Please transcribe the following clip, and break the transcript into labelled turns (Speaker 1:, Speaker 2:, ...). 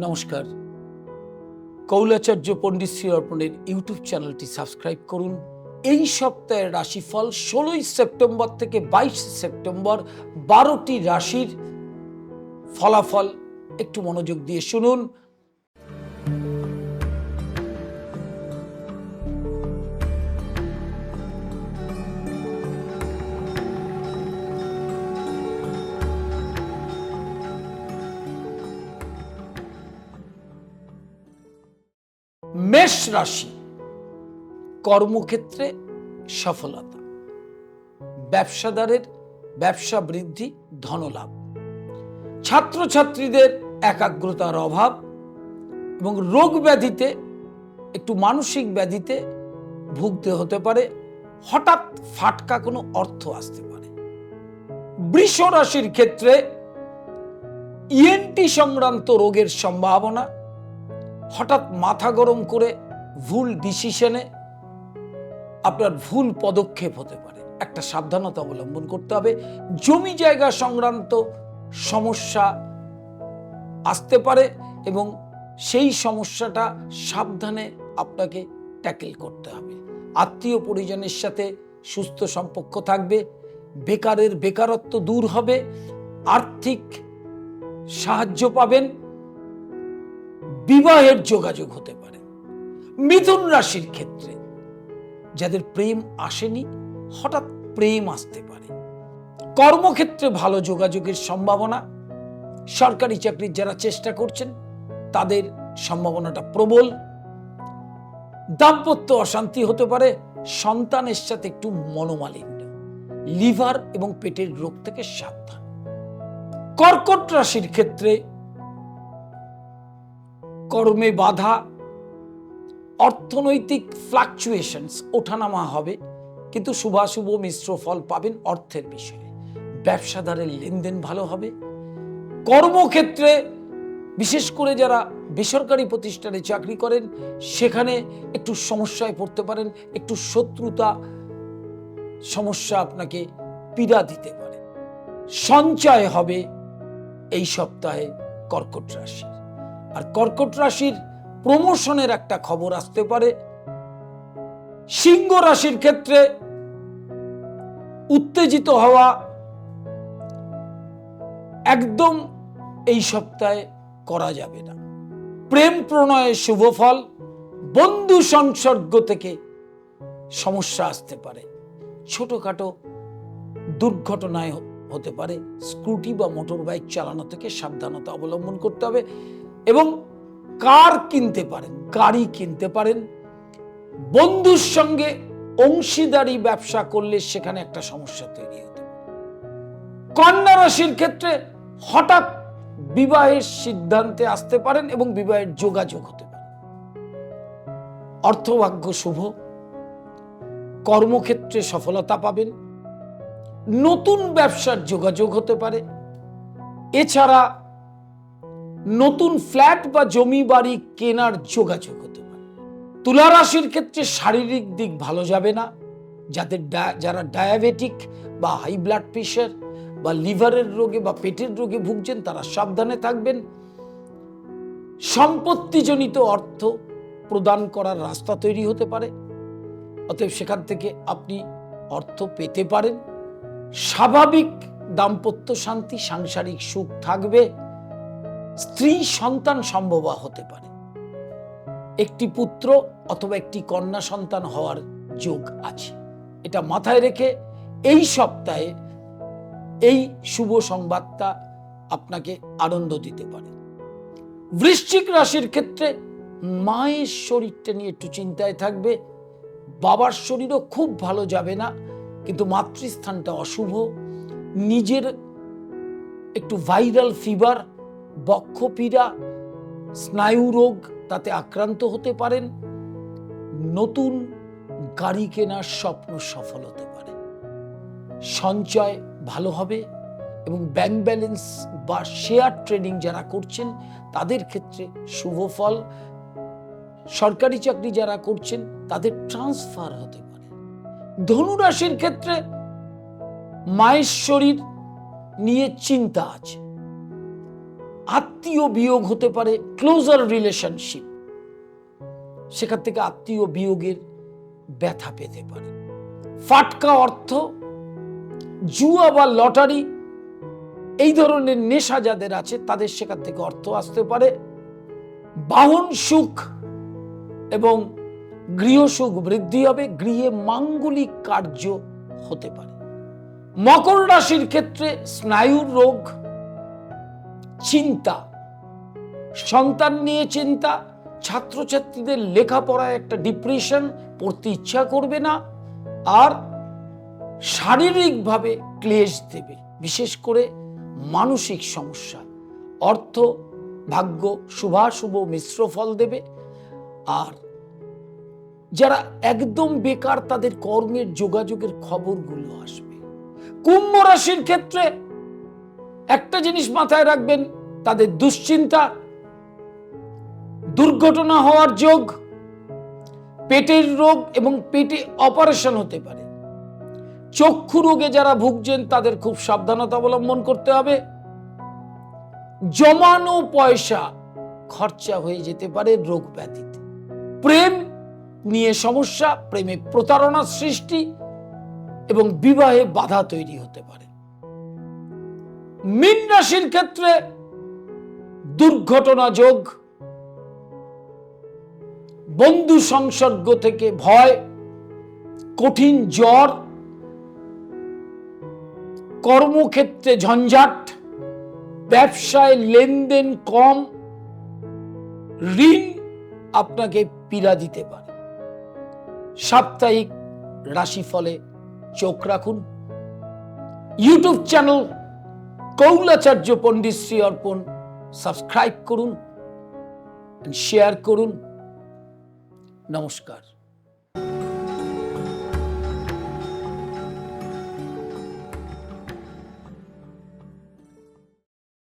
Speaker 1: নমস্কার। কৌলাচার্য পণ্ডিত শ্রী অর্পণের ইউটিউব চ্যানেলটি সাবস্ক্রাইব করুন। এই সপ্তাহের রাশিফল ষোলোই সেপ্টেম্বর থেকে বাইশ সেপ্টেম্বর বারোটি রাশির ফলাফল একটু মনোযোগ দিয়ে শুনুন। মেষ রাশি কর্মক্ষেত্রে সফলতা। ব্যবসাদারের ব্যবসা বৃদ্ধি, ধনলাভ। ছাত্রছাত্রীদের একাগ্রতার অভাব এবং রোগ ব্যাধিতে, একটু মানসিক ব্যাধিতে ভুগতে হতে পারে। হঠাৎ ফাটকা কোনো অর্থ আসতে পারে। বৃষ রাশির ক্ষেত্রে ইএনটি সংক্রান্ত রোগের সম্ভাবনা হঠাৎ মাথা গরম করে ভুল ডিসিশনে আপনার ভুল পদক্ষেপ হতে পারে। একটা সাবধানতা অবলম্বন করতে হবে। জমি জায়গা সংক্রান্ত সমস্যা আসতে পারে এবং সেই সমস্যাটা সাবধানে আপনাকে ট্যাকেল করতে হবে। আত্মীয় পরিজনের সাথে সুস্থ সম্পর্ক থাকবে, বেকারের বেকারত্ব দূর হবে, আর্থিক সাহায্য পাবেন বিবাহের যোগাযোগ হতে পারে। মিথুন রাশির ক্ষেত্রে যাদের প্রেম আসেনি, হঠাৎ প্রেম আসতে পারে। কর্মক্ষেত্রে ভালো যোগাযোগের সম্ভাবনা, সরকারি চাকরির যারা চেষ্টা করছেন, তাদের সম্ভাবনাটা প্রবল। দাম্পত্য অশান্তি হতে পারে, সন্তানের সাথে একটু মনোমালিন্য, লিভার এবং পেটের রোগ থেকে সাবধান। কর্কট রাশির ক্ষেত্রে কর্মে বাধা, অর্থনৈতিক ফ্লাকচুয়েশনস ওঠানামা হবে, কিন্তু শুভাশুভ মিশ্র ফল পাবেন অর্থের বিষয়ে। ব্যবসাদারের লেনদেন ভালো হবে। কর্মক্ষেত্রে বিশেষ করে যারা বেসরকারি প্রতিষ্ঠানে চাকরি করেন, সেখানে একটু সমস্যায় পড়তে পারেন, একটু শত্রুতা সমস্যা আপনাকে পীড়া দিতে পারে। সঞ্চয় হবে এই সপ্তাহে কর্কট রাশি আর কর্কট রাশির প্রমোশনের একটা খবর আসতে পারে। সিংহ রাশির ক্ষেত্রে উত্তেজিত হওয়া একদম এই সপ্তাহে করা যাবে না। প্রেম প্রণয়ে শুভ ফল, বন্ধু সংসর্গ থেকে সমস্যা আসতে পারে। ছোটখাটো দুর্ঘটনায় হতে পারে। স্কুটি বা মোটর বাইক চালানো থেকে সাবধানতা অবলম্বন করতে হবে। এবং কার কিনতে পারেন গাড়ি কিনতে পারেন। বন্ধুর সঙ্গে অংশীদারি ব্যবসা করলে সেখানে একটা সমস্যা তৈরি হতে কন্যা রাশির ক্ষেত্রে হঠাৎ বিবাহের সিদ্ধান্তে আসতে পারেন এবং বিবাহের যোগাযোগ হতে পারে। অর্থভাগ্য শুভ, কর্মক্ষেত্রে সফলতা পাবেন, নতুন ব্যবসার যোগাযোগ হতে পারে। এছাড়া নতুন ফ্ল্যাট বা জমি বাড়ি কেনার যোগাযোগ হতে পারে। তুলা রাশির ক্ষেত্রে শারীরিক দিক ভালো যাবে না। যাদের যারা ডায়াবেটিক বা হাই ব্লাড প্রেশার বা লিভারের রোগে বা পেটের রোগে ভুগছেন, তারা সাবধানে থাকবেন। সম্পত্তিজনিত অর্থ প্রদান করার রাস্তা তৈরি হতে পারে। অতএব সেখান থেকে আপনি অর্থ পেতে পারেন। স্বাভাবিক দাম্পত্য শান্তি, সাংসারিক সুখ থাকবে। স্ত্রী সন্তান সম্ভব হতে পারে। একটি পুত্র অথবা একটি কন্যা সন্তান হওয়ার যোগ আছে। এটা মাথায় রেখে এই সপ্তাহে এই শুভ সংবাদটা আপনাকে আনন্দ দিতে পারে। বৃশ্চিক রাশির ক্ষেত্রে মায়ের শরীরটা নিয়ে একটু চিন্তায় থাকবে। বাবার শরীরও খুব ভালো যাবে না, কিন্তু মাতৃস্থানটা অশুভ। নিজের একটু ভাইরাল ফিভার বক্ষপীড়া, স্নায়ু রোগ তাতে আক্রান্ত হতে পারেন। নতুন গাড়ি কেনার স্বপ্ন সফল হতে পারে। সঞ্চয় ভালো হবে এবং ব্যাংক ব্যালেন্স বা শেয়ার ট্রেডিং যারা করছেন, তাদের ক্ষেত্রে শুভ ফল। সরকারি চাকরি যারা করছেন, তাদের ট্রান্সফার হতে পারে। ধনুরাশির ক্ষেত্রে মায়ের শরীর নিয়ে চিন্তা আছে। আত্মীয় বিয়োগ হতে পারে ক্লোজার রিলেশনশিপ সেখান থেকে আত্মীয় বিয়োগের ব্যথা পেতে পারে। ফাটকা অর্থ, জুয়া বা লটারি, এই ধরনের নেশা যাদের আছে, তাদের সেখান থেকে অর্থ আসতে পারে। বাহন সুখ এবং গৃহসুখ বৃদ্ধি হবে, গৃহে মাঙ্গলিক কার্য হতে পারে। মকর রাশির ক্ষেত্রে স্নায়ুর রোগ চিন্তা। সন্তান নিয়ে চিন্তা, ছাত্রছাত্রীদের লেখাপড়ায় একটা ডিপ্রেশন পড়তে ইচ্ছা করবে না, আর শারীরিকভাবে ক্লেশ দেবে, বিশেষ করে মানসিক সমস্যা। অর্থ, ভাগ্য, শুভাশুভ মিশ্র ফল দেবে, আর যারা একদম বেকার তাদের কর্মের যোগাযোগের খবরগুলো আসবে। কুম্ভ রাশির ক্ষেত্রে একটা জিনিস মাথায় রাখবেন, তাদের দুশ্চিন্তা, দুর্ঘটনা হওয়ার যোগ, পেটের রোগ এবং পেটে অপারেশন হতে পারে। চক্ষু রোগে যারা ভুগছেন, তাদের খুব সাবধানতা অবলম্বন করতে হবে। জমানো পয়সা খরচা হয়ে যেতে পারে রোগ ব্যাধিতে। প্রেম নিয়ে সমস্যা, প্রেমে প্রতারণার সৃষ্টি এবং বিবাহে বাধা তৈরি হতে পারে। মীন রাশির ক্ষেত্রে দুর্ঘটনা যোগ, বন্ধু সংসর্গ থেকে ভয়, কঠিন জ্বর, কর্মক্ষেত্রে ঝঞ্ঝাট, ব্যবসায় লেনদেন কম, ঋণ আপনাকে পীড়া দিতে পারে। সাপ্তাহিক রাশিফলে চোখ রাখুন। YouTube channel Kaulacharya Pandit Shri Arpan subscribe করুন শেয়ার করুন। নমস্কার।